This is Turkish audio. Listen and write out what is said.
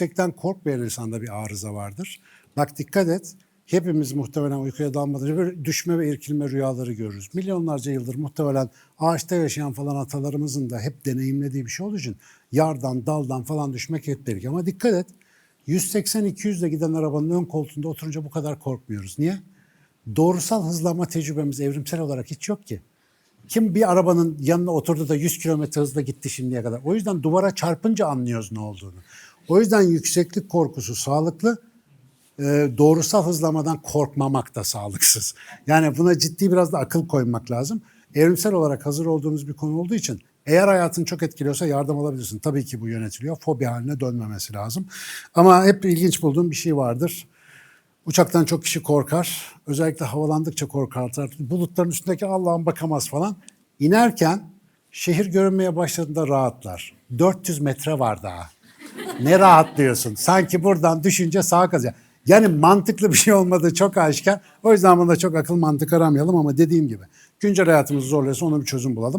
yüksekten korkmayan insanda bir arıza vardır. Bak dikkat et. Hepimiz muhtemelen uykuya dalmadan böyle düşme ve irkilme rüyaları görürüz. Milyonlarca yıldır muhtemelen ağaçta yaşayan falan atalarımızın da hep deneyimlediği bir şey olduğu için yardan, daldan falan düşmek hep delik. Ama dikkat et 180-200 ile giden arabanın ön koltuğunda oturunca bu kadar korkmuyoruz. Niye? Doğrusal hızlanma tecrübemiz evrimsel olarak hiç yok ki. Kim bir arabanın yanına oturdu da 100 kilometre hızla gitti şimdiye kadar. O yüzden duvara çarpınca anlıyoruz ne olduğunu. O yüzden yükseklik korkusu sağlıklı, e, hızlamadan korkmamak da sağlıksız. Yani buna ciddi biraz da akıl koymak lazım. Evrimsel olarak hazır olduğumuz bir konu olduğu için eğer hayatını çok etkiliyorsa yardım alabilirsin. Tabii ki bu yönetiliyor. Fobi haline dönmemesi lazım. Ama hep ilginç bulduğum bir şey vardır. Uçaktan çok kişi korkar. Özellikle havalandıkça korkarlar. Bulutların üstündeki Allah'ın bakamaz falan. İnerken şehir görünmeye başladığında rahatlar. 400 metre var daha. Ne rahatlıyorsun. Sanki buradan düşünce sağa kazıyor. Yani mantıklı bir şey olmadığı çok aşikar. O yüzden bunda çok akıl mantık aramayalım ama dediğim gibi güncel hayatımızı zorluyorsa ona bir çözüm bulalım.